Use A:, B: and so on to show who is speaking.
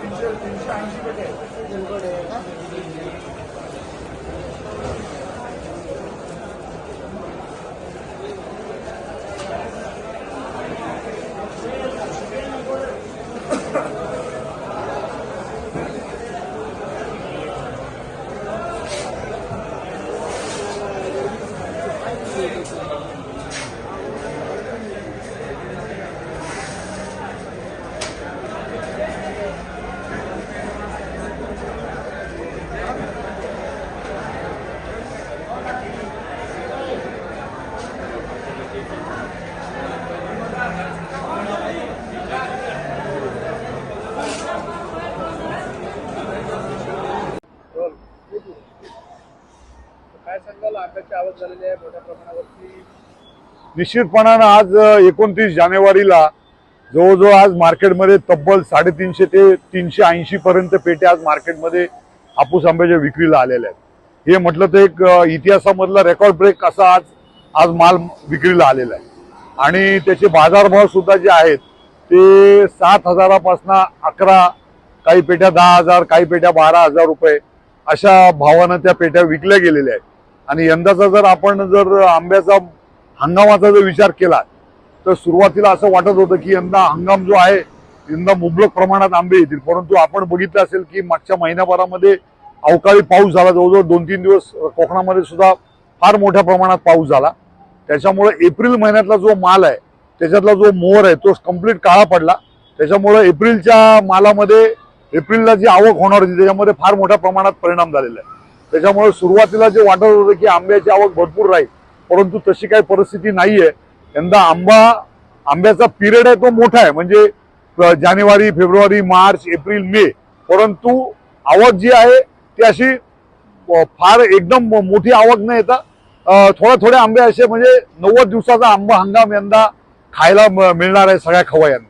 A: तीनशे तीनशे ऐंशी रुपये आहे
B: निश्चितपणानं आज एकोणतीस जानेवारीला जवळजवळ आज मार्केटमध्ये तब्बल साडेतीनशे ते तीनशे ऐंशी पर्यंत पेट्या आज मार्केटमध्ये हापूस आंब्याच्या विक्रीला आलेल्या आहेत. हे म्हटलं तर एक इतिहासामधला रेकॉर्ड ब्रेक असा आज आज माल विक्रीला आलेला आहे. आणि त्याचे बाजारभाव सुद्धा जे आहेत ते सात हजारापासून अकरा काही पेट्या दहा हजार काही पेट्या बारा हजार रुपये अशा भावानं त्या पेट्या विकल्या गेलेल्या आहेत. आणि यंदाचा जर आपण जर आंब्याचा हंगामाचा जर विचार केला तर सुरुवातीला असं वाटत होतं की यंदा हंगाम जो आहे यंदा मुबलक प्रमाणात आंबे येतील. परंतु आपण बघितलं असेल की मागच्या महिन्याभरामध्ये अवकाळी पाऊस झाला. जवळजवळ दोन तीन दिवस कोकणामध्ये सुद्धा फार मोठ्या प्रमाणात पाऊस झाला. त्याच्यामुळे एप्रिल महिन्यातला जो माल आहे त्याच्यातला जो मोहर आहे तो कंप्लीट काळा पडला. त्याच्यामुळे एप्रिलच्या मालामध्ये एप्रिलला जी आवक होणार होती त्याच्यामध्ये फार मोठ्या प्रमाणात परिणाम झालेला आहे. त्याच्यामुळे सुरुवातीला जे वाटत होतं की आंब्याची आवक भरपूर राहील परंतु तशी काही परिस्थिती नाहीये. यंदा आंबा आंब्याचा पिरियड आहे तो मोठा आहे. म्हणजे जानेवारी फेब्रुवारी मार्च एप्रिल मे. परंतु आवक जी आहे ती अशी फार एकदम मोठी आवक न येता. थोड्या थोड्या आंबे असे म्हणजे नव्वद दिवसाचा आंबा हंगाम यंदा खायला म- मिळणार आहे सगळ्या खवयांना.